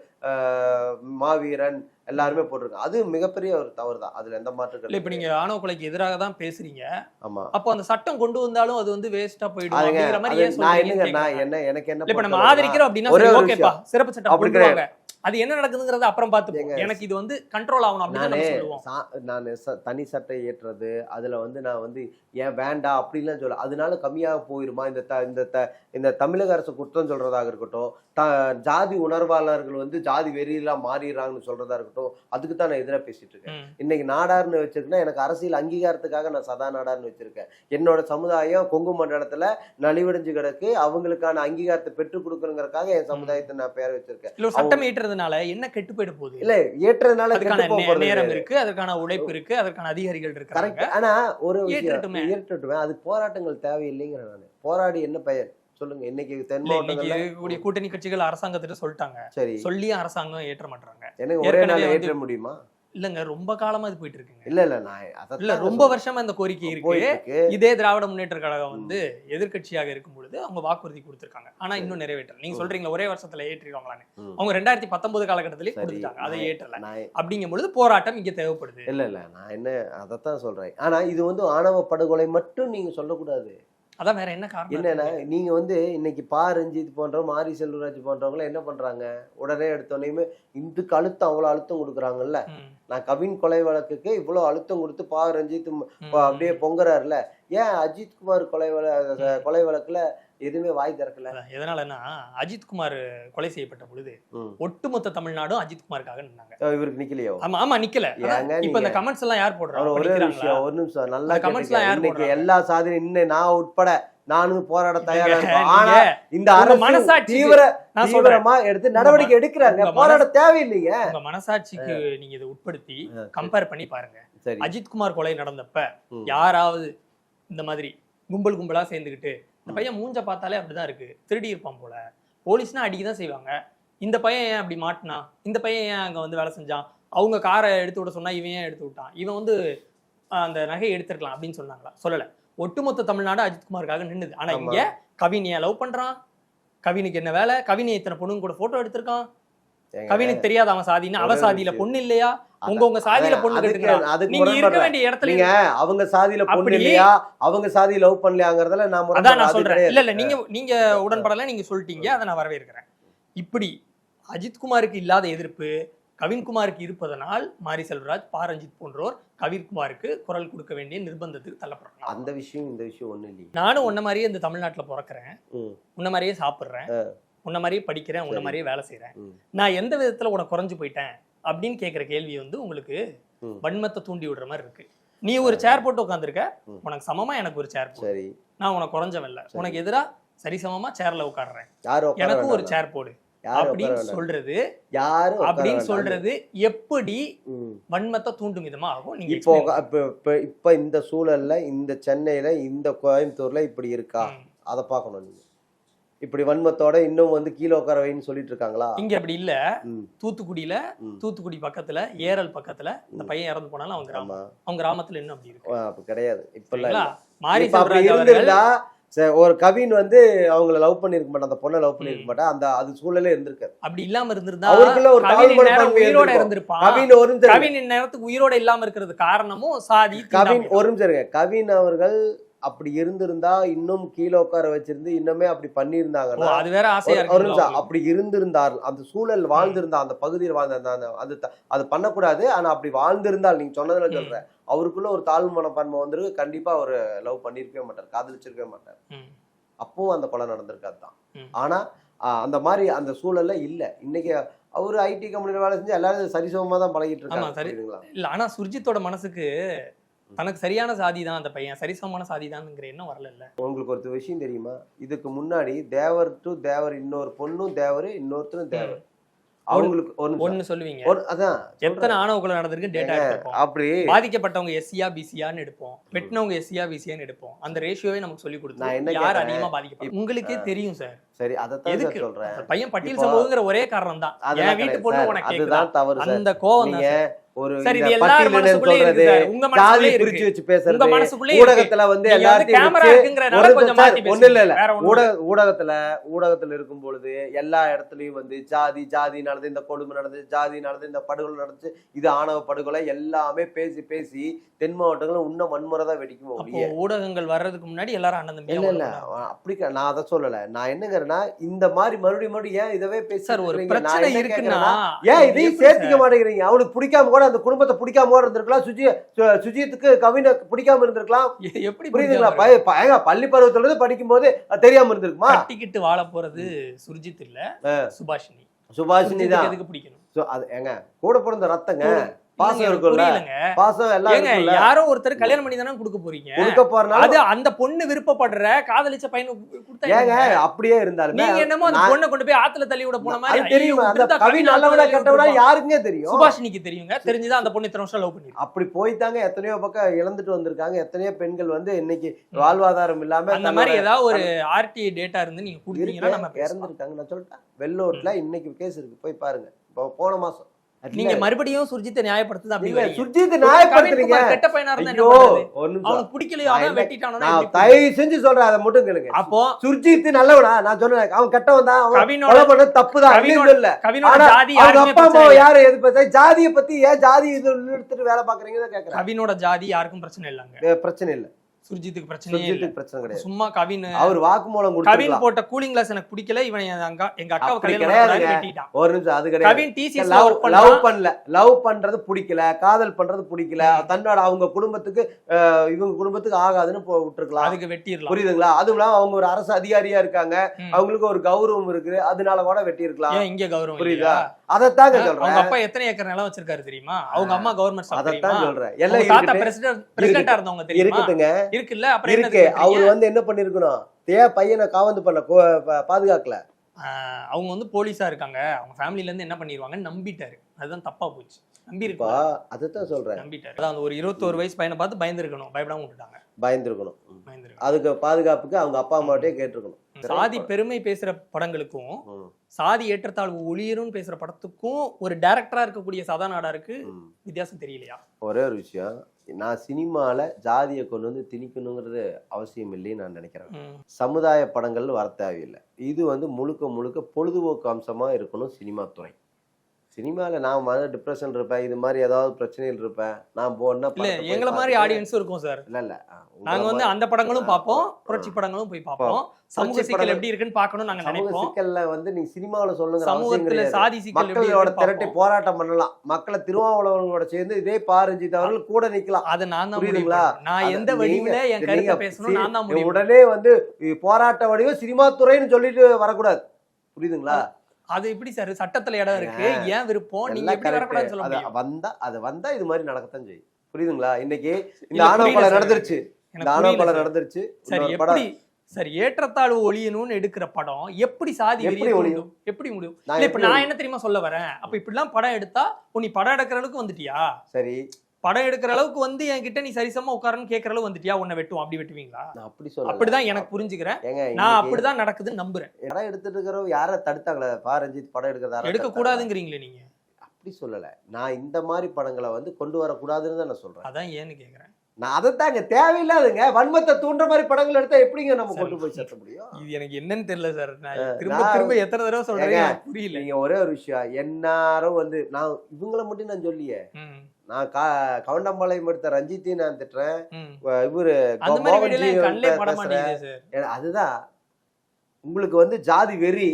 மாவீரன் எல்லாருமே போட்டிருக்காங்க. அது மிகப்பெரிய ஒரு தவறு தான் அதுல எந்த மாற்று இல்ல இப்ப நீங்க ஆணவ கொலைக்கு எதிராக தான் பேசுறீங்க. ஆமா. அப்போ அந்த சட்டம் கொண்டு வந்தாலும் அது வந்து வேஸ்டா போயிடும்? அப்படிங்கிற மாதிரி நான் என்னங்க நான். என்ன எனக்கு என்ன இப்ப நம்ம ஆதரிக்கிறோம் அப்படின்னா ஓகேப்பா. சிறப்பு சட்டம் அப்படி அது என்ன நடக்குதுங்கிறத அப்புறம் பார்த்துப்போம். ஏங்க, எனக்கு இது வந்து கண்ட்ரோல் ஆகணும் அப்படின்னு நானே சொல்லுவோம். தனி சட்டை ஏற்றுறது அதுல வந்து நான் வந்து ஏன் வேண்டாம் அப்படின்லாம் சொல்ல அதனால கம்மியாக போயிருமா? இந்த த இந்த த இந்த தமிழக அரசு குற்றம் சொல்றதாக இருக்கட்டும் த ஜாதி உணர்வாளர்கள் வந்து ஜாதி வெறியெல்லாம் மாறிடுறாங்கன்னு சொல்றதா இருக்கட்டும் அதுக்கு தான் நான் எதிராக பேசிட்டு இருக்கேன். இன்னைக்கு நாடார்னு வச்சிருக்கேன்னா எனக்கு அரசியல் அங்கீகாரத்துக்காக நான் சதா நாடார்னு வச்சிருக்கேன். என்னோட சமுதாயம் கொங்கு மண்டலத்துல நலிவடைஞ்சு கிடக்கு அவங்களுக்கான அங்கீகாரத்தை பெற்றுக் கொடுக்கணுங்கிறதுக்காக என் சமுதாயத்தை நான் பேர வச்சிருக்கேன். சட்டம் ஏற்றுறதுனால என்ன கெட்டு போயிட போகுது? இல்ல ஏற்றதுனால அதுக்கான நேரம் இருக்கு அதற்கான உழைப்பு இருக்கு அதற்கான அதிகாரிகள் இருக்காங்க ஆனா ஒரு ஏற்றட்டுமே. ஏற்றட்டுமே. அது போராட்டங்கள் தேவையில்லைங்கிற நானு. போராடி என்ன பயன் சொல்லுங்க இன்னைக்கு தென் மாவட்டங்கள்ல கூட்டணி கட்சிகள் அரசாங்கத்திட்ட சொல்லிட்டாங்க. சரி. சொல்லியும் அரசாங்கம் ஏற்ற மாட்டாங்க எனக்கு ஒரே நாள் ஏற்ற முடியுமா? இல்லங்க ரொம்ப காலமா இது போயிட்டு இருக்குங்க இல்ல இல்ல நான் இல்ல ரொம்ப. வருஷமா இந்த கோரிக்கை இருக்கு. இதே திராவிட முன்னேற்ற கழகம் வந்து எதிர்க்கட்சியாக இருக்கும் பொழுது அவங்க வாக்குறுதி கொடுத்திருக்காங்க. ஆனா இன்னும் நிறைவேற்றல. நீங்க ம். சொல்றீங்களா ஒரே வருஷத்துல ஏற்றிடுவாங்களான்னு. அவங்க ரெண்டாயிரத்தி பத்தொன்பது காலகட்டத்திலேயே சரி, கொடுத்துட்டாங்க. அதை ஏற்றல. அப்படிங்கும் பொழுது போராட்டம் இங்க தேவைப்படுது. இல்ல இல்ல நான் என்ன அதைத்தான் சொல்றேன். ஆனா இது வந்து ஆணவ படுகொலை மட்டும் நீங்க சொல்லக்கூடாது. அதான் வேற என்ன காரணம் என்னன்னா? நீங்க வந்து இன்னைக்கு பா. ரஞ்சித் போன்றவங்க மாரி செல்வராஜ் போன்றவங்க என்ன பண்றாங்க? உடனே எடுத்தோடனே இதுக்கு அழுத்தம் அவ்வளவு அழுத்தம் கொடுக்குறாங்கல்ல. நான் கவின் கொலை வழக்குக்கு இவ்வளவு அழுத்தம் கொடுத்து பா ரஞ்சித் அப்படியே பொங்குறாருல ஏன் அஜித் குமார் கொலை வழ கொலை வழக்குல எதுவுமே வாய் திறக்கல? எதனாலன்னா அஜித் குமார் கொலை செய்யப்பட்ட பொழுது. ஒட்டுமொத்த தமிழ்நாடும் அஜித் குமாருக்காக நின்னாங்க. இவருக்கு நிக்கலையோ? ஆமா ஆமா நிக்கல. இப்ப இந்த கமெண்ட்ஸ் எல்லாம் யார் போடுறாங்க ஒரே? விஷயம் ஒரு நிமிஷம் நல்லா comments எல்லாம். யார்? எல்லா சாதனையும் இன்னும் நான் உட்பட நானும் போராட தயாரா ஆனா இந்த அரசு தீவிர தீவிரமா எடுத்து நடவடிக்கை எடுக்கிறாங்க. போராட தேவையில்லைங்க உங்க மனசாட்சிக்கு நீங்க இதை உட்படுத்தி. கம்பேர் பண்ணி பாருங்க. சரி. அஜித் குமார் கொலை நடந்தப்ப. யாராவது இந்த மாதிரி கும்பல் கும்பலா சேர்ந்துக்கிட்டு இந்த பையன் மூஞ்ச பார்த்தாலே அப்படிதான் இருக்கு. திருடி இருப்பான் போல. போலீஸ்னா அடிக்க தான் செய்வாங்க. இந்த பையன் ஏன் அப்படி மாட்டினா? இந்த பையன் ஏன் அங்க வந்து வேலை செஞ்சான்? அவங்க காரை எடுத்து விட சொன்னா இவன் ஏன் எடுத்து விட்டான்? இவன் வந்து அந்த நகையை எடுத்திருக்கலாம் அப்படின்னு சொன்னாங்களா? சொல்லல. ஒட்டுமொத்த தமிழ்நாடு அஜித் குமாருக்காக நின்னுது. ஆனா. இங்க கவின் ஏன் லவ் பண்றான்? கவினுக்கு என்ன வேலை? கவின் இத்தனை பொண்ணுங்க கூட போட்டோ எடுத்திருக்கான். கவினுக்கு தெரியாத அவன் சாதின்னு அவ சாதியில. பொண்ணு இல்லையா? உங்க உங்க சாதியில பொண்ணு நீங்க இருக்க. வேண்டிய இடத்துல நீங்க அவங்க சாதியில பொண்ணு இல்லையா? அவங்க சாதி லவ் பண்ணலையாங்கிறதுல நான் அதான். நான் சொல்றேன். இல்ல இல்ல நீங்க நீங்க உடன்படல நீங்க சொல்லிட்டீங்க. அதை நான் வரவேற்கிறேன். இப்படி அஜித்குமாருக்கு இல்லாத எதிர்ப்பு கவின்குமாருக்கு இருப்பதனால் மாரி செல்வராஜ் பா. ரஞ்சித் போன்றோர் கவின்குமாருக்கு குரல் கொடுக்க வேண்டிய நிர்பந்தத்துக்கு தள்ளப்படுறாங்க. அந்த விஷயம் இந்த விஷயம் ஒண்ணு இல்லையே. நானும் உன்ன மாதிரியே இந்த தமிழ்நாட்டுல பிறக்கிறேன். உன்ன மாதிரியே சாப்பிடுறேன். உன்ன மாதிரியே படிக்கிறேன் உன்ன. மாதிரியே வேலை செய்றேன். ம். நான் எந்த விதத்துல உனக்கு குறைஞ்சு போயிட்டேன் அப்படின்னு கேக்குற கேள்வி வந்து உங்களுக்கு. வன்மத்தை தூண்டி விடுற மாதிரி இருக்கு. நீ ஒரு சேர். போட்டு உட்காந்துருக்க. உனக்கு சமமா எனக்கு ஒரு சேர் சரி. நான் உனக்கு குறைஞ்சவன் இல்ல. சரி. உனக்கு எதிரா சரிசமமா சேர்ல உட்காடுறேன் எனக்கும் ஒரு. சேர் போடு. அப்படின்னு. சொல்றது உட்கார அப்படின்னு. சொல்றது எப்படி. வன்மத்தை தூண்டும் விதமா ஆகும் இப்போ இப்ப இப்ப இப்ப இந்த சூழல்ல இந்த சென்னையில இந்த கோயம்புத்தூர்ல இப்படி இருக்கா. அதை பார்க்கணும் நீங்க இப்படி வன்மத்தோட இன்னும் வந்து கீழே உட்கார வைன்னு சொல்லிட்டு இருக்காங்களா இங்க அப்படி இல்ல தூத்துக்குடியில. தூத்துக்குடி பக்கத்துல ஏரல் பக்கத்துல இந்த பையன் இறந்து போனாலும் அவங்க கிராமம் அவங்க கிராமத்துல இன்னும் அப்படி இருக்கு கிடையாது சரிங்களா இல்ல. மாரி சரி, ஒரு கவின் வந்து அவங்கள லவ் பண்ணிருக்க மாட்டான் அந்த பொண்ணை லவ் பண்ணிருக்க மாட்டா அந்த அது சூழலே இருந்திருக்காது அப்படி இல்லாம இருந்திருந்தா அவருக்குள்ள ஒரு உயிரோட. இருந்திருப்பான் கவின் ஒரு நிமிஷம். கவின் இந்நேரத்துக்கு உயிரோட இல்லாம இருக்கிறது காரணமும் சாதி கவின். ஒரு நிமிஷம் இருங்க கவின் அவர்கள் அப்படி இருந்திருந்தா இன்னும் கீழே உட்கார வச்சிருந்து இன்னுமே அப்படி பண்ணியிருந்தாங்கன்னா அது வேற ஆசையா ஒரு- நிமிஷம். அப்படி இருந்திருந்தார். அந்த சூழல் வாழ்ந்திருந்தா அந்த பகுதியில் வாழ்ந்த அது அது பண்ணக்கூடாது. ஆனா அப்படி வாழ்ந்திருந்தால் நீங்க சொன்னதுல. சொல்றேன். அவருக்குள்ள ஒரு தாழ்வு மனப்பான்மை வந்துருக்கு கண்டிப்பா அவர் லவ் பண்ணிருக்கவே மாட்டார். காதலிச்சிருக்கவே மாட்டார். அப்பவும் அந்த கொலை நடந்திருக்காது தான். ஆனா அந்த மாதிரி அந்த சூழல்ல இல்ல. இன்னைக்கு அவரு ஐடி கம்பெனில வேலை செஞ்சு எல்லாரும் சரிசமமா தான் பழகிட்டு இருக்காங்க? இல்ல ஆனா சுர்ஜித்தோட மனசுக்கு தனக்கு சரியான சாதி தான் அந்த பையன் சரிசமமான சாதி தான்ங்கிற எண்ணம் வரல உங்களுக்கு ஒரு விஷயம் தெரியுமா? இதுக்கு முன்னாடி தேவர் டு தேவர் இன்னொரு பொண்ணும் தேவர் இன்னொருத்தரும் தேவர். அவங்களுக்கு. ஒண்ணு சொல்லுவீங்க. அதான். எத்தனை ஆணவ கொலை நடந்திருக்கு டேட்டா அப்படி பாதிக்கப்பட்டவங்க எஸ்சியா பிசியான்னு எடுப்போம். வெட்டினவங்க எஸ்சியா பிசியான்னு எடுப்போம். அந்த ரேஷியோவே நமக்கு சொல்லி நான் என்ன கொடுத்து யார்? அதிகமா பாதிக்கப்படும் உங்களுக்கே தெரியும் சார். சரி அதைத்தான் சார் சொல்றேன். பையன் பட்டியல் சமூகங்கிற ஒரே காரணம் தான் என் வீட்டு பொண்ணு. உனக்கு அதுதான் தவறு அந்த கோவம் ஒரு சொல்றது ஜாதி பிரிச்சு வச்சு பேசுறது ஊடகத்துல வந்து எல்லாத்தையும் இல்ல இல்ல ஊடக ஊடகத்துல ஊடகத்துல இருக்கும் பொழுது எல்லா இடத்துலயும் வந்து ஜாதி ஜாதி நடந்து இந்த கொடுமை நடந்து ஜாதி நடந்து இந்த படுகொலை நடந்து இது ஆணவ படுகொலை எல்லாமே பேசி பேசி தென் மாவட்டங்களும் இன்னும் வன்முறை தான் வெடிக்கும் ஊடகங்கள் வர்றதுக்கு முன்னாடி எல்லாரும் இல்ல இல்ல வளர்ந்தாங்க. அப்படி நான் அதை சொல்லல. நான் என்னங்கிறேன்னா இந்த மாதிரி மறுபடியும் மறுபடியும் ஏன் இதவே பேசி சார் ஒரு பிரச்சனை இருக்குன்னா கேக்குறேன்னா, ஏன் இதையும் சேர்த்துக்க சார்? மாட்டேங்கிறீங்க? அவனுக்கு பிடிக்காம கூட அந்த குடும்பத்தை பிடிக்காம கூட இருந்திருக்கலாம். சுஜி சுஜித்துக்கு கவினை பிடிக்காம இருந்திருக்கலாம். எப்படி புரியுதுங்களா? ஏங்க, பள்ளி பருவத்துல இருந்து படிக்கும் போது தெரியாம இருந்திருக்குமா? கட்டிக்கிட்டு வாழ போறது சுர்ஜித் இல்ல சுபாஷினி. சுபாஷினி தான். எதுக்கு பிடிக்கணும்? ஏங்க கூட பிறந்த ரத்தங்க பாசம் புரியலங்க. பாசம் எல்லாம் யாரோ ஒருத்தர் கல்யாணம் பண்ணி தானே கொடுக்க போறீங்க? கொடுக்க போறனால அது அந்த பொண்ணு விருப்பப்படுற காதலிச்ச பையனு கொடுத்தா ஏங்க? அப்படியே இருந்தாலுமே நீங்க என்னமோ அந்த பொண்ணை கொண்டு போய் ஆத்துல தள்ளி விட போன மாதிரி தெரியுமா. அந்த கவி நல்லவனா கெட்டவனா. யாருக்குங்க தெரியும். சுபாஷினிக்கு தெரியுங்க. தெரிஞ்சுதான் அந்த பொண்ணு இத்தனை வருஷம் லவ் பண்ணிருக்கு. அப்படி போய் தாங்க எத்தனையோ பக்கம் இழந்துட்டு வந்திருக்காங்க. எத்தனையோ பெண்கள் வந்து இன்னைக்கு வாழ்வாதாரம் இல்லாம அந்த மாதிரி ஏதாவது ஒரு ஆர்டிஐ டேட்டா இருந்து நீங்க கொடுத்தீங்கன்னா நம்ம. இறந்துருக்காங்க. நான் சொல்லிட்டேன். வெள்ளோட்ல இன்னைக்கு கேஸ் இருக்கு. போய் பாருங்க. இப்போ போன மாசம். நீங்க மறுபடியும் சுர்ஜித்தை நியாயப்படுத்துது அப்படி. சுர்ஜித் நியாயப்படுத்துறீங்க. கெட்ட பையனா இருந்தா அவனுக்கு பிடிக்கலையோ அவன் வெட்டிட்டானா தயவு செஞ்சு சொல்றேன் அதை மட்டும் கேளுங்க. அப்போ சுர்ஜித் நல்லவனா? நான் சொன்னேன் அவன் கெட்டவன் தான் அவன் கொலை பண்ணது தப்பு தான் கவினோட- இல்ல கவினோட ஆனா ஜாதி அவங்க யாருக்குமே அப்பா அம்மா இல்ல. யாரு எது பேச ஜாதியை பத்தி ஏன் ஜாதி இது எடுத்துட்டு வேலை பாக்குறீங்கன்னு கேக்குறேன் கவினோட ஜாதி யாருக்கும் பிரச்சனை இல்லைங்க. பிரச்சனை இல்ல. சுர்ஜித்துக்கு சுர்ஜித்துக்கு பிரச்சனை கிடையாது. சும்மா கவின் அவர் வாக்குமூலம் கவின் போட்ட கூலிங் கிளாஸ் எனக்கு பிடிக்கல. இவன் அக்கா எங்க. பண்ணாரு, வெட்டிட்டான் ஒரு நிமிஷம் அது கிடையாது. கவின் டிசிஎஸ் லவ் பண்ணல. லவ் பண்றது பிடிக்கல. காதல் பண்றது பிடிக்கல. தன்னோட அவங்க குடும்பத்துக்கு இவங்க குடும்பத்துக்கு ஆகாதுன்னு போ- விட்டுருக்கலாம். அதுக்கு வெட்டிடலாம். புரியுதுங்களா? அதுவும் இல்லாம அவங்க ஒரு அரசு அதிகாரியா இருக்காங்க. அவங்களுக்கு ஒரு கௌரவம் இருக்கு அதனால கூட வெட்டி இருக்கலாம் ஏன் இங்க கௌரவம் புரியுதா? அதைத்தாங்க அவங்க சொல்றேன். அப்பா எத்தனை ஏக்கர் நிலம் வச்சிருக்காரு தெரியுமா? அவங்க அம்மா கவர்மெண்ட் அதைத்தான் சொல்றேன். அவங்க எல்லாம். பிரசிடென்ட் பிரசிடென்டா இருந்தவங்க தெரியுமா? இருக்கட்டுங்க. இருக்குல்ல? அப்புறம் இருக்கு. அவர் வந்து என்ன பண்ணிருக்கணும்? தே பையனை காவந்து பண்ண பாதுகாக்கல. அவங்க வந்து போலீஸா இருக்காங்க. அவங்க ஃபேமிலில இருந்து என்ன பண்ணிடுவாங்கன்னு நம்பிட்டாரு. அதுதான் தப்பா போச்சு. நம்பி இப்ப இருக்கா அதைத்தான் சொல்றேன். நம்பிட்டாரு. அதான் அந்த ஒரு இருபத்தோரு வயசு பையனை பார்த்து பயந்துருக்கணும். பயப்படாம விட்டுட்டாங்க. பயந்துருக்கணும். பயந்துருக்கணும். அதுக்கு பாதுகாப்புக்கு அவங்க அப்பா அம்மாட்டே கேட்டிருக்கணும். சாதி பெருமை பேசுற படங்களுக்கும் சாதி ஏற்றத்தாழ்வு ஒளியரும்னு பேசுற படத்துக்கும் ஒரு டைரக்டரா இருக்கக்கூடிய சதா நாடாருக்கு. வித்தியாசம் தெரியலையா? ஒரே ஒரு விஷயம். நான் சினிமால ஜாதியை கொண்டு வந்து திணிக்கணுங்கிறது அவசியம் இல்லைன்னு நான் நினைக்கிறேன். சமுதாய படங்கள் வர தேவையில்லை. இது வந்து முழுக்க முழுக்க பொழுதுபோக்கு அம்சமா இருக்கணும் சினிமா துறை. சினிமால நான் வந்து டிப்ரெஷன் இருப்பேன் இது மாதிரி ஏதாவது பிரச்சனைகள் இருப்பேன் நான் போனா இல்ல எங்களை மாதிரி ஆடியன்ஸும் இருக்கும் சார். இல்ல இல்ல. ஆ, உங்களை நாங்க வந்து அந்த படங்களும் பார்ப்போம். புரட்சி படங்களும் போய் பார்ப்போம். சமூக சிக்கல் எப்படி இருக்குன்னு பார்க்கணும் நாங்க சமூக நினைப்போம். சிக்கல்ல வந்து நீங்க சினிமாவுல சொல்லுங்க சமூகத்துல சாதி சிக்கல் மக்களோட திரட்டி. போராட்டம் பண்ணலாம். மக்களை திருமாவளவனோட சேர்ந்து இதே பாரஞ்சித் அவர்கள் கூட நிக்கலாம். அதை நான் தான் புரியுதுங்களா? நான் எந்த வடிவுல என் கருத்தை பேசணும் நான் தான் உடனே வந்து போராட்ட வடிவம் சினிமா துறைன்னு சொல்லிட்டு வரக்கூடாது. புரியுதுங்களா? அது எப்படி சார்? சட்டத்துல இடம் இருக்கு ஏன் விருப்பம்? நீங்க எப்படி. வரக்கூடாதுன்னு சொல்ல முடியும்? வந்தா அது வந்தா இது மாதிரி நடக்கத்தான் செய்யும். புரியுதுங்களா? இன்னைக்கு இந்த ஆணவ கொலை. நடந்துருச்சு. இந்த ஆணவ கொலை. நடந்துருச்சு. சரி எப்படி சரி ஏற்றத்தாழ்வு ஒழியணும்னு எடுக்கிற படம் எப்படி சாதி எப்படி ஒழியும்? எப்படி முடியும்? இப்ப நான் என்ன தெரியுமா சொல்ல வரேன்? அப்ப இப்படிலாம் படம் எடுத்தா நீ படம் எடுக்கிற அளவுக்கு வந்துட்டியா? சரி. படம் எடுக்கிற அளவுக்கு வந்து என்கிட்ட நீ சரிசமா உட்காரன்னு கேட்கற அளவு வந்துட்டியா? உன்னை வெட்டுவோம். அப்படி வெட்டுவீங்களா? அப்படி சொல்லல. அப்படிதான் எனக்கு புரிஞ்சுக்கிறேன். நான் அப்படிதான் நடக்குதுன்னு நம்புறேன். படம் எடுத்துட்டு இருக்கிறவங்க யார தடுத்தாங்களே? பா ரஞ்சித் படம் எடுக்கிறத எடுக்க? கூடாதுங்கிறீங்களே நீங்க. அப்படி சொல்லல. நான் இந்த மாதிரி படங்களை வந்து கொண்டு வரக்கூடாதுன்னு தான் நான் சொல்றேன். அதான் ஏன்னு கேக்குறேன். நான் அதைத்தாங்க தேவையில்லாதுங்க. வன்மத்தை தூண்டுற மாதிரி படங்கள் எடுத்தா எப்படிங்க நம்ம. கொண்டு போய் சேர்த்த முடியும்? இது எனக்கு என்னன்னு தெரியல சார். நான் திரும்ப திரும்ப எத்தனை தடவை சொல்றேன்? எனக்கு புரியல. நீங்க ஒரே ஒரு விஷயம். எல்லாரும் வந்து நான் இவங்கள மட்டும் நான் சொல்லியே நான் கா கவுண்டம்பாளையம் எடுத்த ரஞ்சித்தையும் நான் திட்டுறேன். இவரு அதுதான். உங்களுக்கு வந்து ஜாதி வெறி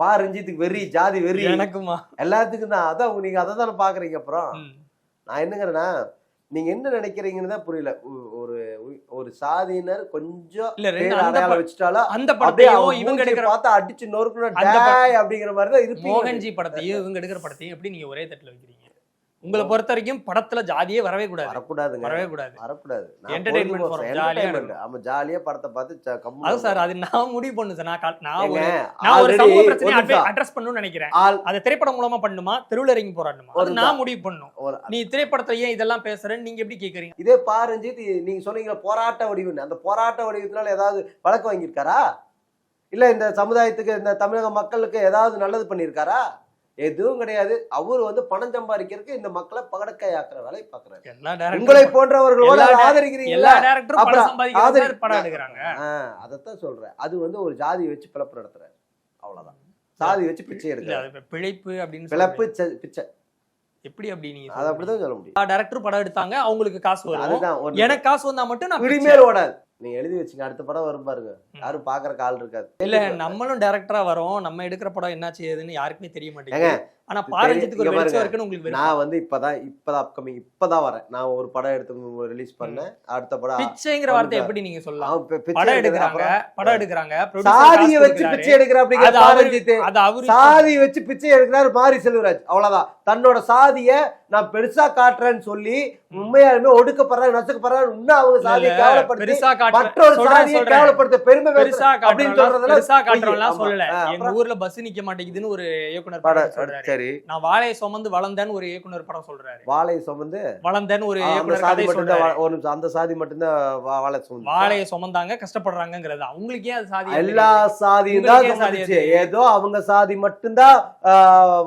பா ரஞ்சித்துக்கு வெறி ஜாதி வெறி எனக்குமா? எல்லாத்துக்கும் தான். அதான் நீங்க அதை தானே பாக்குறீங்க அப்புறம். நான் என்னங்கிறேன்னா நீங்க என்ன நினைக்கிறீங்கன்னு தான் புரியல. ஒரு ஒரு சாதியினர் கொஞ்சம் அடையாளம் வச்சுட்டாலும் அந்த படத்தையும் இவங்க எடுக்கிற பார்த்து அடிச்சு நொறுக்கணும் அப்படிங்கிற மாதிரி தான் இருப்பீங்க. மோகன்ஜி படத்தையும் இவங்க எடுக்கிற படத்தையும் எப்படி நீங்க ஒரே தட்டுல வைக்கிறீங்க? உங்களை பொறுத்த வரைக்கும் படத்துல ஜாதியே வரவே கூடாது. வரக்கூடாதுங்க. வரவே கூடாது. வரக்கூடாது. entertainment. ஆமா ஜாலியா படத்தை பார்த்து அது சார் அது நான் முடிவு பண்ணு சார். நான் நான் நான் ஒரு சமூக பிரச்சனையை. அட்ரஸ் பண்ணணும்னு நினைக்கிறேன். அதை திரைப்படம் மூலமா பண்ணுமா தெருவில் இறங்கி போராடணுமா? அது நான் முடிவு பண்ணும். நீ திரைப்படத்துல ஏன் இதெல்லாம் பேசுறேன்னு நீங்க எப்படி கேக்குறீங்க? இதே பாரஞ்சித் நீங்க சொன்னீங்க போராட்ட வடிவுன்னு. அந்த போராட்ட வடிவத்தினால ஏதாவது வழக்கு வாங்கியிருக்காரா? இல்ல இந்த சமுதாயத்துக்கு இந்த தமிழக மக்களுக்கு ஏதாவது நல்லது பண்ணியிருக்காரா? எதுவும் கிடையாது. அவர் வந்து பணம் சம்பாதிக்கிறதுக்கு இந்த மக்களை பகடக்கையாக்குற வேலையை பாக்குறாரு உங்களை போன்றவர்களோட ஆதரிக்கிறீங்களா? அதைத்தான் சொல்றேன். அது வந்து ஒரு ஜாதி வச்சு பிளப்பு நடத்துறாரு. அவ்வளவுதான். சாதி வச்சு பிச்சை எடுக்கிறாரு. அது பிழைப்பு அப்படின்னு பிளப்பு பிச்சை. எப்படி அப்படி நீங்க அது அப்படிதான் சொல்ல முடியும். எல்லா டேரக்டரும் படம் எடுத்தாங்க அவங்களுக்கு காசு வரும். எனக்கு காசு வந்தா மட்டும் நான். இனிமேல் ஓடாது. நீங்க எழுதி வச்சுங்க அடுத்த படம் வரும் பாருங்க. யாரும் பாக்குறக்கு ஆள் இருக்காது. இல்ல நம்மளும் டேரக்டரா வரோம். நம்ம எடுக்கிற படம் என்னாச்சு ஏதுன்னு யாருக்குமே தெரிய ஏங்க, மாட்டேங்குது ஆனா பாரஞ்சித்துக்கு ஒரு வெளிச்சம். இருக்குன்னு உங்களுக்கு. நான் வந்து இப்பதான் இப்பதான் அப்கமிங் இப்பதான் வரேன் நான் ஒரு படம் எடுத்து ரிலீஸ் பண்ணேன் அடுத்த படம் பிச்சைங்கிற வார்த்தை எப்படி நீங்க சொல்லலாம் படம். எடுக்கிறாங்க படம் எடுக்கிறாங்க சாதியை வச்சு. பிச்சை எடுக்கிற அப்படிங்கிற அது அவரு- பாரஞ்சித் அது அவரு சாதி வச்சு பிச்சை எடுக்கிறாரு மாரி செல்வராஜ் அவ்வளவுதான் தன்னோட சாதிய நான் பெருசா காட்டுறேன்னு சொல்லி உண்மையாலுமே ஒடுக்கப்படுறாங்க நசுக்கப்படுறாங்க இன்னும் அவங்க சாதியை கேவலப்படுத்தி மற்றொரு சாதியை. கேவலப்படுத்த பெருமை பெருசா அப்படின்னு ஆமா. சொல்லல எங்க ஊர்ல பஸ் நிக்க மாட்டேங்குதுன்னு ஒரு இயக்குனர் படம் சரி நான் வாழையை சுமந்து வளர்ந்தேன்னு ஒரு இயக்குனர் படம் சொல்றாரு. வாழை சுமந்து வளர்ந்தேன்னு ஒரு இயக்குனர் கதை சொல்றாரு. அந்த சாதி மட்டும்தான் வாழை சுமந்து. வாழையை சுமந்தாங்க கஷ்டப்படுறாங்கிறது அவங்களுக்கே அது சாதி எல்லா சாதியும் தான். ஏதோ அவங்க சாதி மட்டும்தான்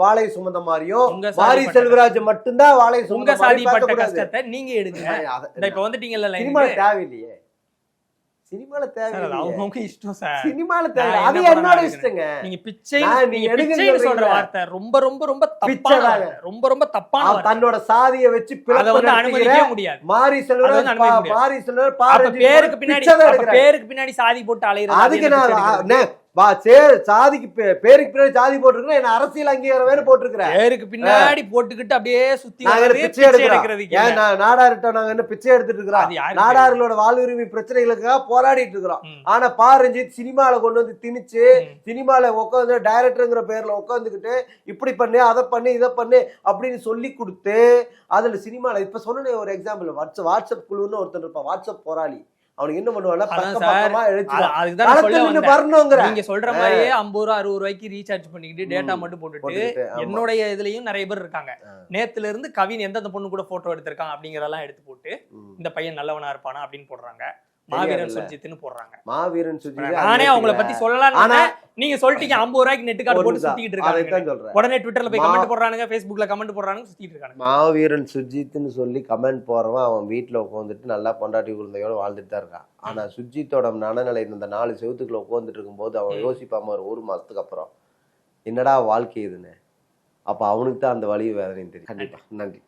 வாழை சுமந்த மாதிரியும் மாரி சாதி செல்வராஜ் மட்டும்தான் வாழை சுமந்த சாதி பட்ட. கஷ்டத்தை நீங்க எடுங்க. இப்ப வந்துட்டீங்கல்ல. தேவையில்லையே. சினிமால தேவை அவங்கவுங்க இஷ்டம் சார் சினிமால தேவை அது என்ன என்னோட இஷ்டங்க நீங்க பிச்சை நீங்க பிச்சைன்னு சொல்ற. வார்த்தை ரொம்ப ரொம்ப ரொம்ப தப்பான. ரொம்ப ரொம்ப தப்பான. தன்னோட சாதியை வச்சு பிளப்பு வந்து அனுமதிக்கவே முடியாது மாரி செல்வர். மாரி செல்வர் பேருக்கு பின்னாடி. பேருக்கு பின்னாடி சாதி போட்டு அலையிறது அதுக்கு நான் வா, சே- சாதிக்கு பேருக்கு பின்னாடி சாதி போட்டிருக்கேன் என்ன அரசியல் அங்கீகாரம் வேணும் போட்டிருக்கிறேன் பேருக்கு பின்னாடி போட்டுக்கிட்டு அப்படியே சுத்தி பிச்சை எடுக்கிறதுக்கு ஏன். நான் நாடார்கிட்ட நாங்க என்ன பிச்சை எடுத்துட்டு இருக்கிறோம் நாடார்களோட வாழ்வுரிமை பிரச்சனைகளுக்காக போராடிட்டு இருக்கிறோம். ஆனா பா ரஞ்சித் சினிமால கொண்டு வந்து திணிச்சு. சினிமால உட்காந்து டைரக்டருங்கிற பேர்ல உட்காந்துக்கிட்டு இப்படி பண்ணு அதை பண்ணு இதை பண்ணு அப்படின்னு சொல்லி கொடுத்து அதுல சினிமால இப்ப சொன்ன ஒரு எக்ஸாம்பிள் வாட்ஸ்அப் வாட்ஸ்அப் குழுன்னு ஒருத்தர் இருப்பான் வாட்ஸ்அப் போராளி அவனுக்கு என்ன. வரணுங்கிற நீங்க சொல்ற மாதிரியே ஐம்பது ரூபா அறுபது ரூபாய்க்கு ரீசார்ஜ் பண்ணிக்கிட்டு டேட்டா. மட்டும் போட்டுட்டு. என்னுடைய இதுலயும் நிறைய பேர் இருக்காங்க. நேத்துல இருந்து கவின் எந்தெந்த பொண்ணு கூட போட்டோ எடுத்திருக்கான் அப்படிங்கறதெல்லாம் எடுத்து போட்டு. இந்த பையன் நல்லவனா இருப்பானா அப்படின்னு போடுறாங்க மாவீரன். சுர்ஜித்னு போடுறாங்க. மாவீரன் சுஜி நானே அவங்கள பத்தி சொல்லலாம் ஆனா நீங்க சொல்லிட்டீங்க ஐம்பது ரூபாய்க்கு நெட் கார்டு போட்டு. சுத்திட்டு இருக்காங்க. உடனே ட்விட்டர்ல போய் கமெண்ட் போடுறானுங்க ஃபேஸ்புக்ல கமெண்ட் போடுறானுங்க சுத்திட்டு இருக்காங்க மாவீரன் சுஜித்னு சொல்லி கமெண்ட் போறவன் அவன் வீட்டுல உட்காந்துட்டு நல்லா பொண்டாட்டி குழந்தையோட வாழ்ந்துட்டு தான் இருக்கான். ஆனா சுஜித்தோட மனநிலை இந்த நாலு செவத்துக்குள்ள உட்காந்துட்டு இருக்கும்போது அவன். யோசிப்பாம ஒரு ஒரு மாசத்துக்கு அப்புறம் என்னடா வாழ்க்கை இதுன்னு? அப்ப அவனுக்கு தான் அந்த வழி வேதனையும் தெரியும். கண்டிப்பா. நன்றி.